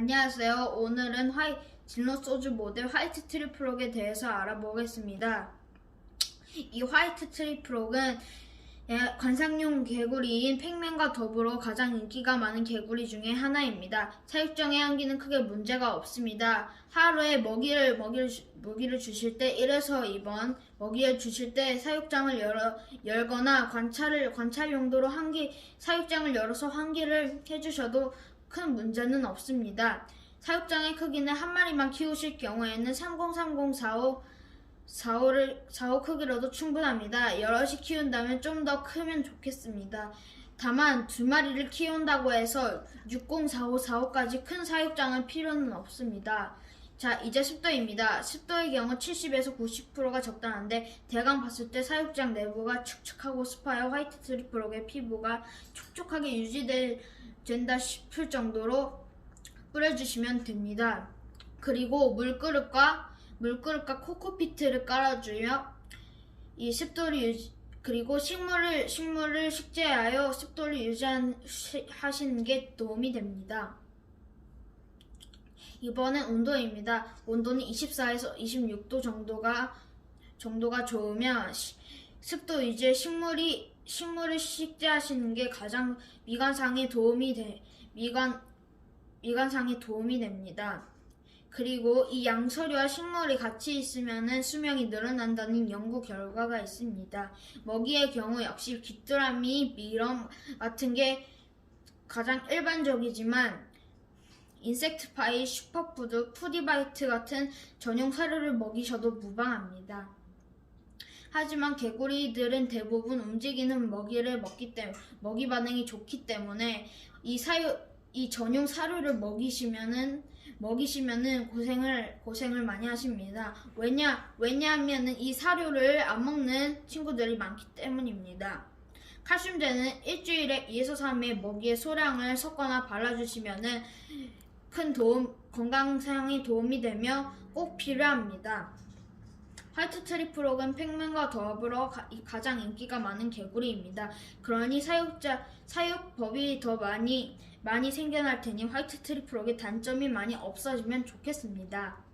안녕하세요. 오늘은 화이, 진로 소주 모델 화이트 트리플록에 대해서 알아보겠습니다. 이 화이트 트리플록은 예, 관상용 개구리인 팩맨과 더불어 가장 인기가 많은 개구리 중에 하나입니다. 사육장의 향기는 크게 문제가 없습니다. 하루에 먹이를 먹이를 주- 먹이를 주실 때 1에서 2번 먹이를 주실 때 사육장을 열어 열거나 관찰을 관찰 용도로 환기 사육장을 열어서 환기를 해주셔도 큰 문제는 없습니다. 사육장의 크기는 한 마리만 키우실 경우에는 303045 45를 45 크기로도 충분합니다. 여럿이 키운다면 좀 더 크면 좋겠습니다. 다만 두 마리를 키운다고 해서 604545까지 큰 사육장은 필요는 없습니다. 자, 이제 습도입니다. 습도의 경우 70에서 90%가 적당한데 대강 봤을 때 사육장 내부가 축축하고 습하여 화이트 트리플록의 피부가 촉촉 하게 유지된다 싶을 정도로 뿌려주시면 됩니다. 그리고 물그릇과 물그릇과 코코피트를 깔아주며 이 습도를 유지 그리고 식물을 식물을 식재하여 습도를 유지하시는 게 도움이 됩니다. 이번엔 온도입니다. 온도는 24에서 26도 정도가 정도가 좋으면 시- 습도 유지에 식물이 식물을 식재하시는 게 가장 미관상에 도움이 돼 미관 미관상에 도움이 됩니다. 그리고 이 양서류와 식물이 같이 있으면 수명이 늘어난다는 연구 결과가 있습니다. 먹이의 경우 역시 귀뚜라미, 미럼 같은 게 가장 일반적이지만 인섹트 파이, 슈퍼푸드, 푸디바이트 같은 전용 사료를 먹이셔도 무방합니다. 하지만 개구리들은 대부분 움직이는 먹이를 먹기 때문에 먹이 반응이 좋기 때문에 이 사유 이 전용 사료를 먹이시면은 먹이시면은 고생을 고생을 많이 하십니다. 왜냐 왜냐하면은 이 사료를 안 먹는 친구들이 많기 때문입니다. 칼슘제는 일주일에 2에서 3회 먹이의 소량을 섞거나 발라주시면은 큰 도움 건강상에 도움이 되며 꼭 필요합니다. 화이트 트리플록은 팩맨과 더불어 가, 이 가장 인기가 많은 개구리입니다. 그러니 사육자 사육법이 더 많이 많이 생겨날 테니 화이트 트리플록의 단점이 많이 없어지면 좋겠습니다.